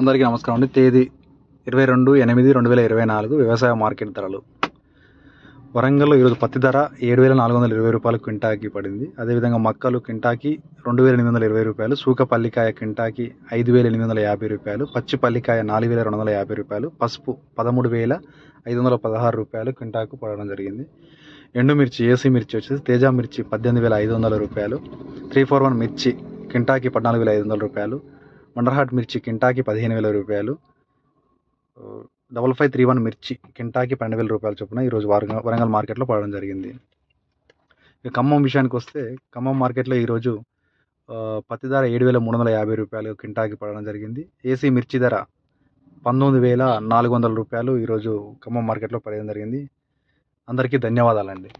అందరికీ నమస్కారం అండి. తేదీ ఇరవై రెండు ఎనిమిది రెండు వేల ఇరవై నాలుగు వ్యవసాయ మార్కెట్ ధరలు. వరంగల్లో ఈరోజు పత్తి ధర ఏడు వేల నాలుగు వందల ఇరవై రూపాయలు క్వింటాకి పడింది. అదేవిధంగా మక్కలు క్వింటాకి రెండు వేల ఎనిమిది వందల ఇరవై రూపాయలు సూక పల్లికాయ క్వింటాకి ఐదు వేల ఎనిమిది వందల యాభై రూపాయలు పచ్చి పల్లికాయ నాలుగు వేల రెండు వందల యాభై రూపాయలు పసుపు పదమూడు వేల ఐదు వందల పదహారు రూపాయలు క్వింటాకు పడడం జరిగింది. ఎండుమిర్చి ఏసీ మిర్చి వచ్చేసి తేజ మిర్చి పద్దెనిమిది వేల ఐదు వందల రూపాయలు త్రీ ఫోర్ వన్ మిర్చి కింటాకి పద్నాలుగు వేల ఐదు వందల రూపాయలు మండర్హాట్ మిర్చి కింటాకి పదిహేను వేల రూపాయలు. డబల్ ఫైవ్ త్రీ వన్ మిర్చి కింటాకి పన్నెండు వేల రూపాయలు చొప్పున ఈరోజు వరంగల్ వరంగల్ మార్కెట్లో పడడం జరిగింది. ఇక ఖమ్మం విషయానికి వస్తే ఖమ్మం మార్కెట్లో ఈరోజు పత్తి ధర ఏడు వేల మూడు వందల యాభై రూపాయలు కింటాకి పడడం జరిగింది. ఏసీ మిర్చి ధర పంతొమ్మిది వేల నాలుగు వందల రూపాయలు ఈరోజు ఖమ్మం మార్కెట్లో పడడం జరిగింది. అందరికీ ధన్యవాదాలండి.